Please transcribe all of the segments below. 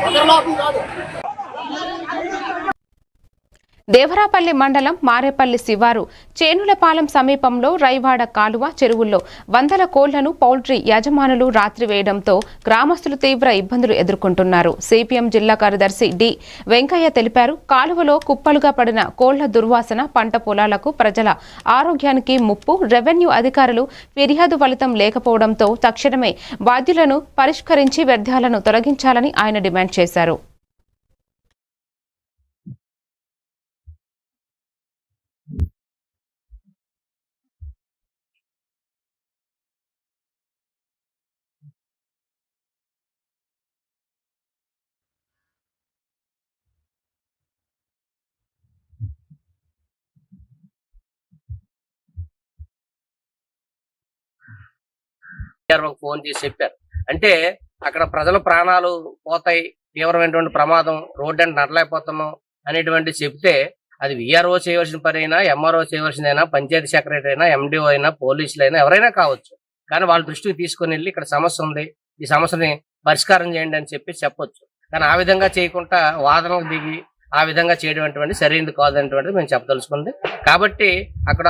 ఒకరి లాభం కాదు. దేవరాపల్లి మండలం మారేపల్లి శివారు చేనులపాలెం సమీపంలో రైవాడ కాలువ చెరువుల్లో వందల కోళ్ళను పౌల్ట్రీ యజమానులు రాత్రి వేయడంతో గ్రామస్తులు తీవ్ర ఇబ్బందులు ఎదుర్కొంటున్నారు. సిపిఎం జిల్లా కార్యదర్శి డి. వెంకయ్య తెలిపారు కాలువలో కుప్పలుగా పడిన కోళ్ళ దుర్వాసన పంట పొలాలకు ప్రజల ఆరోగ్యానికి ముప్పు రెవెన్యూ అధికారులు ఫిర్యాదు ఫలితం లేకపోవడంతో తక్షణమే బాధ్యులను పరిష్కరించి వ్యర్థాలను తొలగించాలని ఆయన డిమాండ్ చేశారు. ఒక ఫోన్ చేసి చెప్పారు. అంటే అక్కడ ప్రజల ప్రాణాలు పోతాయి తీవ్రమైనటువంటి ప్రమాదం రోడ్డు అంటే నడలేకపోతున్నాం అనేటువంటి చెప్తే అది విఆర్ఓ చేయవలసిన పని అయినా ఎంఆర్ఓ చేయవలసిందైనా పంచాయతీ సెక్రటరీ అయినా ఎండిఓ అయినా పోలీసులు అయినా ఎవరైనా కావచ్చు. కానీ వాళ్ళ దృష్టికి తీసుకొని వెళ్ళి ఇక్కడ సమస్య ఉంది ఈ సమస్యని పరిష్కారం చేయండి అని చెప్పి చెప్పొచ్చు. కానీ ఆ విధంగా చేయకుండా వాదనలు దిగి ఆ విధంగా చేయడం సరైనది కాదనేటువంటిది మేము చెప్పదలుచుకుంది. కాబట్టి అక్కడ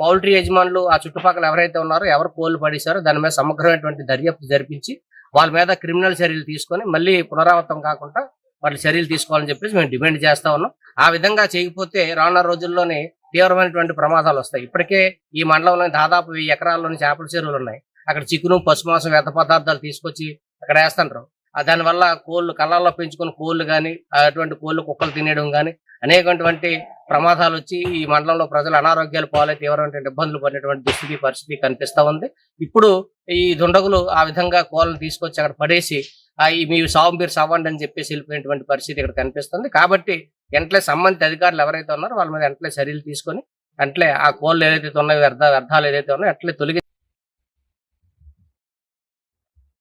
పౌల్ట్రీ యజమానులు ఆ చుట్టుపక్కల ఎవరైతే ఉన్నారో ఎవరు కోళ్ళు పడేశారో దాని మీద సమగ్రమైనటువంటి దర్యాప్తు జరిపించి వాళ్ళ మీద క్రిమినల్ చర్యలు తీసుకొని మళ్ళీ పునరావృతం కాకుండా వాళ్ళు చర్యలు తీసుకోవాలని చెప్పేసి మేము డిమాండ్ చేస్తా ఉన్నాం. ఆ విధంగా చేయకపోతే రానున్న రోజుల్లోనే తీవ్రమైనటువంటి ప్రమాదాలు వస్తాయి. ఇప్పటికే ఈ మండలంలో దాదాపు వెయ్యి ఎకరాల్లోని చేపల చెరువులు ఉన్నాయి. అక్కడ చికెను పశుమాంసం వ్యర్థ పదార్థాలు తీసుకొచ్చి అక్కడ వేస్తుంటారు దానివల్ల కోళ్ళు కళ్ళల్లో పెంచుకున్న కోళ్ళు కానీ అటువంటి కోళ్ళు కుక్కలు తినేయడం కానీ అనేకటువంటి ప్రమాదాలు వచ్చి ఈ మండలంలో ప్రజలు అనారోగ్యాలు పాలై తీవ్రమైనటువంటి ఇబ్బందులు పడినటువంటి దుస్థితి పరిస్థితి కనిపిస్తా ఉంది. ఇప్పుడు ఈ దుండగులు ఆ విధంగా కోళ్ళను తీసుకొచ్చి అక్కడ పడేసి ఆ మీ సాగు మీరు సవ్వండి అని చెప్పేసి వెళ్ళిపోయినటువంటి పరిస్థితి ఇక్కడ కనిపిస్తుంది. కాబట్టి వెంటనే సంబంధిత అధికారులు ఎవరైతే ఉన్నారో వాళ్ళ మీద వెంటనే చర్యలు తీసుకొని వెంటనే ఆ కోళ్ళు ఏదైతే ఉన్నాయో వ్యర్థ వ్యర్థాలు ఏదైతే ఉన్నాయో వెంటనే తొలగి